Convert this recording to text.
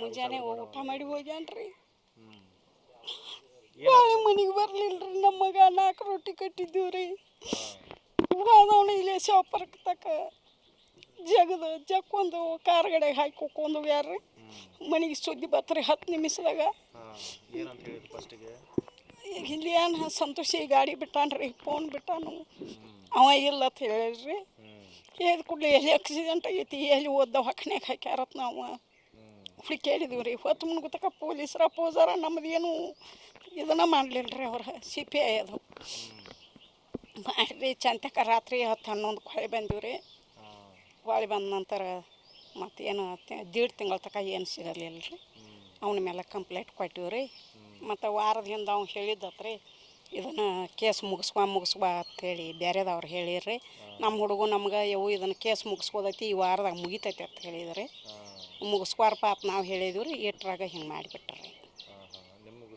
ಮುಂಜಾನೆ ಊಟ ಮಾಡಿ ಹೋಗ್ಯಾನ್ರಿ. ಬಾಳೆ ಮನೆಗೆ ಬರ್ಲಿಲ್ರಿ ನಮ್ಮ ಮಗ ನಾಲ್ಕು ರೊಟ್ಟಿ ಕಟ್ಟಿದ್ದೀವಿ ರೀ ಹೋದವನು ಇಲ್ಲೇ ಶಾಪರ್ಕ್ ತಕ ಜಗದ ಜಕ್ಕೊಂದು ಕಾರ್ಗಡೆ ಹಾಕಿ ಕುಕ್ಕೊಂಡು ಯಾರ್ರಿ ಮನೆಗೆ ಸುದ್ದಿ ಬತ್ರಿ ಹತ್ತು ನಿಮಿಷದಾಗ. ಇಲ್ಲಿ ಏನು ಸಂತೋಷಿ ಗಾಡಿ ಬಿಟ್ಟಾನ್ರಿ ಫೋನ್ ಬಿಟ್ಟಾನು. ಅವ ಇಲ್ಲ ಅಂತ ಹೇಳಿರಿ ಏದ್ ಕೂಡಲೇ ಎಲ್ಲಿ ಆಕ್ಸಿಡೆಂಟ್ ಆಗೈತಿ ಎಲ್ಲಿ ಓದ್ದ ಹೊಕ್ಕನ್ಯಾಗ ಹಾಕ್ಯಾರತ್ನ ನಾವು. ಹ್ಞೂ ಹುಡುಕೇಳಿದೀವಿ ರೀ ಹೊತ್ತು ಮುನ್ಗುತಕ ಪೊಲೀಸರ ಪೋಸರ ನಮ್ದು ಏನು ಇದನ್ನ ಮಾಡಲಿಲ್ಲ ರೀ ಅವ್ರ ಸಿ ಪಿ ಐ ಅದು. ಮಾಡಿರಿ ಚಂತಕ ರಾತ್ರಿ ಹತ್ತು ಹನ್ನೊಂದು ಹೊಳೆ ಬಂದೀವಿ ರೀ ಹೊಳೆ ಬಂದ ನಂತರ ಮತ್ತೇನು ದೀಡ್ ತಿಂಗಳ ತನಕ ಏನು ಸಿಗಲಿಲ್ಲ ರೀ ಅವನ ಮೇಲೆ ಕಂಪ್ಲೇಂಟ್ ಕೊಟ್ಟಿವಿ ರೀ ಮತ್ತು ವಾರದ ಹಿಂದೆ ಅವ್ನು ಹೇಳಿದ್ದತ್ರಿ ಇದನ್ನು ಕೇಸ್ ಮುಗಿಸ್ಬಾ ಮುಗಿಸ್ಬಾ ಅಂತೇಳಿ ಬೇರೆದವ್ರು ಹೇಳಿರಿ ನಮ್ಮ ಹುಡುಗ ನಮ್ಗೆ ಯಾವ ಇದನ್ನು ಕೇಸ್ ಮುಗಿಸ್ಬೋದೈತಿ ಈ ವಾರದಾಗ ಮುಗಿತೈತಿ ಅಂತ ಹೇಳಿದ್ರಿ. ಹಾಂ ಮುಗಿಸ್ಬಾರಪ್ಪ ಅಂತ ನಾವು ಹೇಳಿದ್ವಿ ರೀ ಇಟ್ರಾಗ ಹಿಂಗೆ ಮಾಡಿಬಿಟ್ರಿ ನಿಮಗೆ